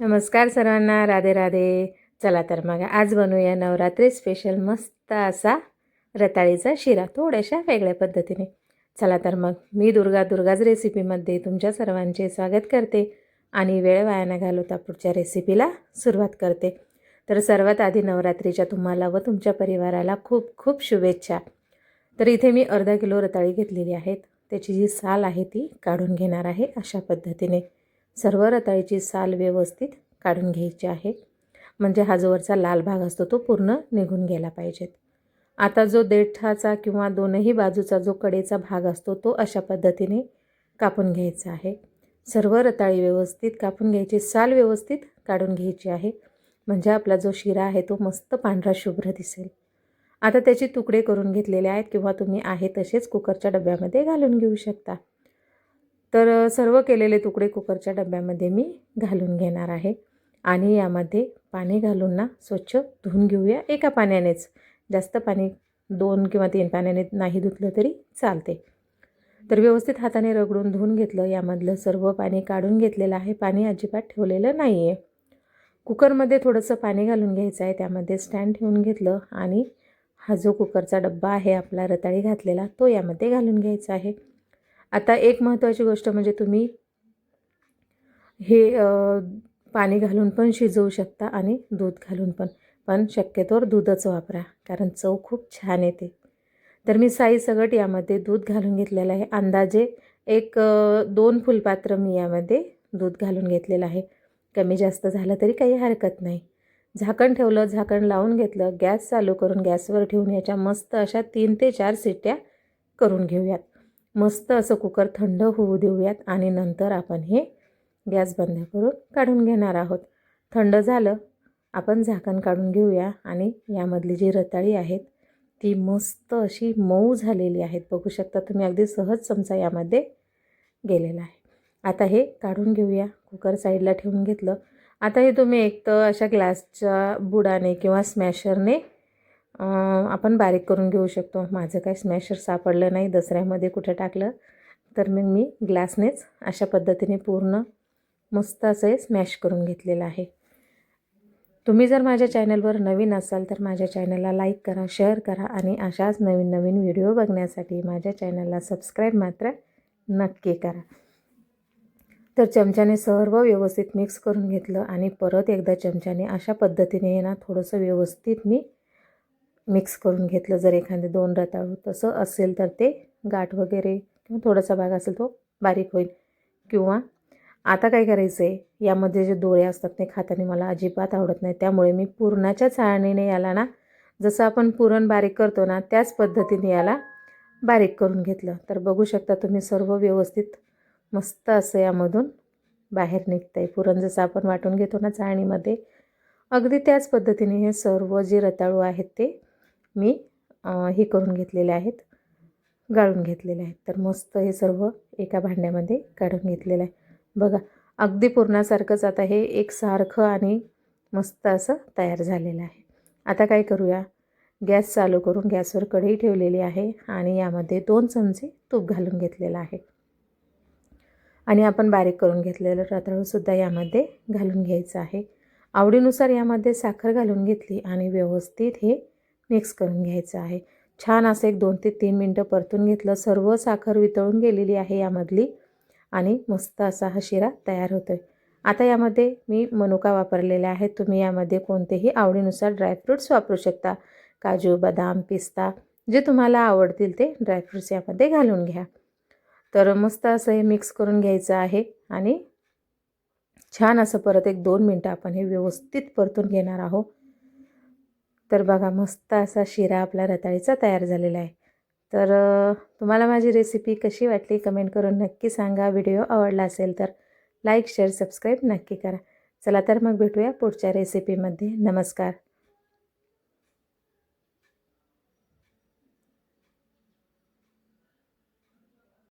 नमस्कार सर्वांना राधे राधे. चला तर मग आज बनवूया नवरात्री स्पेशल मस्त असा रताळीचा शिरा थोड्याशा वेगळ्या पद्धतीने. चला तर मग मी दुर्गा दुर्गाज रेसिपीमध्ये तुमच्या सर्वांचे स्वागत करते आणि वेळ वाया न घालवता पुढच्या रेसिपीला सुरुवात करते. तर सर्वात आधी नवरात्रीच्या तुम्हाला व तुमच्या परिवाराला खूप खूप शुभेच्छा. तर इथे मी अर्धा किलो रताळी घेतलेली आहेत. त्याची जी साल आहे ती काढून घेणार आहे अशा पद्धतीने. सर्व रताळीची साल व्यवस्थित काढून घ्यायची आहे. म्हणजे हा जोवरचा लाल भाग असतो तो पूर्ण निघून गेला पाहिजेत आता जो देठाचा किंवा दोनही बाजूचा जो कडेचा भाग असतो तो अशा पद्धतीने कापून घ्यायचा आहे. सर्व रताळी व्यवस्थित कापून घ्यायची साल व्यवस्थित काढून घ्यायची आहे. म्हणजे आपला जो शिरा आहे तो मस्त पांढरा शुभ्र दिसेल. आता त्याचे तुकडे करून घेतलेले आहेत किंवा तुम्ही आहे तसेच कुकरच्या डब्यामध्ये घालून घेऊ शकता. तर सर्व केलेले तुकडे कुकरच्या डब्यामध्ये मी घालून घेणार आहे. आणि यामध्ये पाणी घालून ना स्वच्छ धुवून घेऊया. एका पाण्यानेच. जास्त पाणी दोन किंवा तीन पाण्याने नाही धुतलं तरी चालते. तर व्यवस्थित हाताने रगडून धुवून घेतलं. यामधलं सर्व पाणी काढून घेतलेलं आहे. पाणी अजिबात ठेवलेलं नाही आहे कुकरमध्ये थोडंसं पाणी घालून घ्यायचं आहे. त्यामध्ये स्टँड ठेवून घेतलं. आणि हा जो कुकरचा डब्बा आहे आपला रताळी घातलेला तो यामध्ये घालून घ्यायचा आहे. आता एक महत्त्वाची गोष्ट म्हणजे तुम्ही हे पाणी घालून पण शिजवू शकता आणि दूध घालून पण. पण शक्यतोवर दूधच वापरा कारण चव खूप छान येते. तर मी साई सगट यामध्ये दूध घालून घेतलेलं आहे. अंदाजे एक दोन फुलपात्र मी यामध्ये दूध घालून घेतलेलं आहे. कमी जास्त झालं तरी काही हरकत नाही. झाकण ठेवलं झाकण लावून घेतलं गॅस चालू करून गॅसवर ठेवून याच्या मस्त अशा तीन ते चार सिट्ट्या करून घेऊयात. मस्त असं कुकर थंड होऊ देऊयात आणि नंतर आपण हे गॅस बंद करून काढून घेणार आहोत. थंड झालं आपण झाकण काढून घेऊया आणि यामधली जी रताळी आहेत ती मस्त अशी मऊ झालेली आहेत. बघू शकता तुम्ही अगदी सहज चमचा यामध्ये गेलेला आहे. आता हे काढून घेऊया कुकर साईडला ठेवून घेतलं. आता हे तुम्ही एक तर अशा ग्लासच्या बुडाने किंवा स्मॅशरने आपण बारीक करून घेऊ शकतो. माझं काय स्मॅशर सापडलं नाही दसऱ्यामध्ये कुठं टाकलं तर मग मी ग्लासनेच अशा पद्धतीने पूर्ण मस्त असं स्मॅश करून घेतलेलं आहे. तुम्ही जर माझ्या चॅनलवर नवीन असाल तर माझ्या चॅनलला लाईक करा शेअर करा आणि अशाच नवीन नवीन व्हिडिओ बघण्यासाठी माझ्या चॅनलला सबस्क्राईब मात्र नक्की करा. तर चमच्याने सर्व व्यवस्थित मिक्स करून घेतलं आणि परत एकदा चमच्याने अशा पद्धतीने ना थोडंसं व्यवस्थित मी मिक्स करून घेतलं. जर एखादे दोन रताळू तसं असेल तर ते गाठ वगैरे किंवा थोडासा भाग असेल तो बारीक होईल. किंवा आता काय करायचं आहे यामध्ये जे दोरे असतात ते खाताना मला अजिबात आवडत नाही. त्यामुळे मी पुरणाच्या चाळणीने याला ना जसं आपण पुरण बारीक करतो ना त्याच पद्धतीने याला बारीक करून घेतलं. तर बघू शकता तुम्ही सर्व व्यवस्थित मस्त असं यामधून बाहेर निघतं आहे पुरण जसं आपण वाटून घेतो ना चाळणीमध्ये अगदी त्याच पद्धतीने हे सर्व जे रताळू आहेत ते मी हे करून घेतलेले आहेत गाळून घेतलेले आहेत. तर मस्त हे सर्व एका भांड्यामध्ये काढून घेतलेलं आहे. बघा अगदी पूर्णासारखंच आता हे एकसारखं आणि मस्त असं तयार झालेलं आहे. आता काय करूया? गॅस चालू करून गॅसवर कढई ठेवलेली आहे आणि यामध्ये दोन चमचे तूप घालून घेतलेलं आहे. आणि आपण बारीक करून घेतलेलं रताळूसुद्धा यामध्ये घालून घ्यायचं आहे. आवडीनुसार यामध्ये साखर घालून घेतली आणि व्यवस्थित हे मिक्स करून घ्यायचं आहे. छान असं एक दोन ते तीन मिनटं परतून घेतलं. सर्व साखर वितळून गेलेली आहे यामधली आणि मस्त असा हा शिरा तयार होतो आहे आता यामध्ये मी मनुका वापरलेला आहे तुम्ही यामध्ये कोणतेही आवडीनुसार ड्रायफ्रूट्स वापरू शकता. काजू बदाम पिस्ता जे तुम्हाला आवडतील ते ड्रायफ्रूट्स यामध्ये घालून घ्या. तर मस्त असं हे मिक्स करून घ्यायचं आहे आणि छान असं परत एक दोन मिनटं आपण हे व्यवस्थित परतून घेणार आहोत. तर बघा मस्त असा शिरा आपला रताळीचा तयार झालेला आहे. तर तुम्हाला माझी रेसिपी कशी वाटली कमेंट करून नक्की सांगा. व्हिडिओ आवडला असेल तर लाईक शेअर सबस्क्राईब नक्की करा. चला तर मग भेटूया पुढच्या रेसिपीमध्ये नमस्कार.